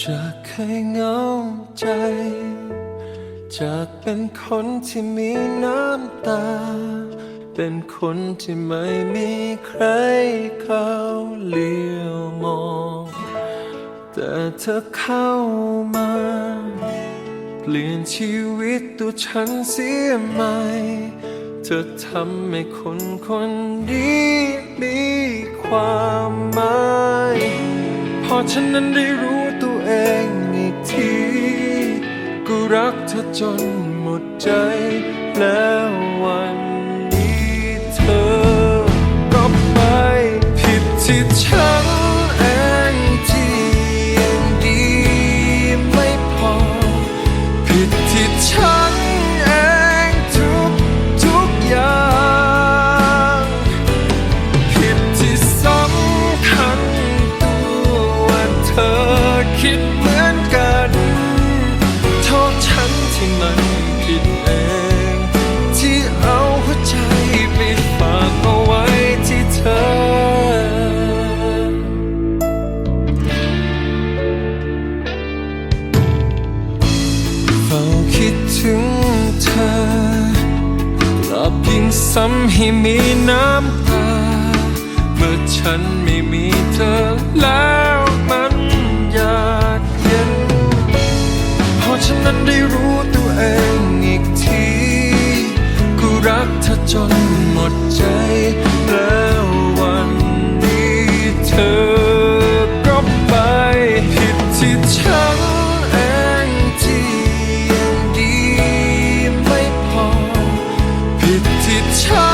จะเคยเหงาใจ จากเป็นคนที่มีน้ำตา เป็นคนที่ไม่มีใครเขาเลี้ยวมอง แต่เธอเข้ามา เปลี่ยนชีวิตตัวฉันเสียใหม่ เธอทำให้คนคนนี้มีความหมาย พอฉันนั้นได้รู้ องอีกทีก็รักเธอจนหมดใจแล้ววัน ซ้ำให้มีน้ำตา เมื่อฉันไม่มีเธอแล้วมันอยากเย็นพอฉันนั้นได้รู้ตัวเองอีกที กูรักเธอจนหมดใจแล้ว ผิด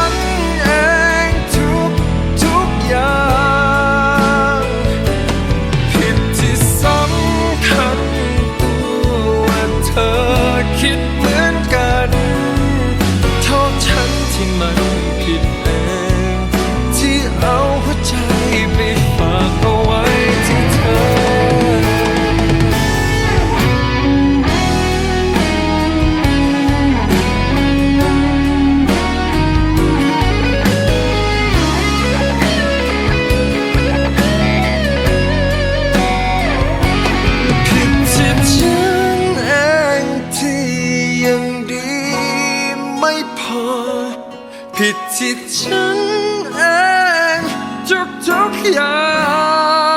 ไม่พอ ผิดที่ฉันเองทุกๆอย่าง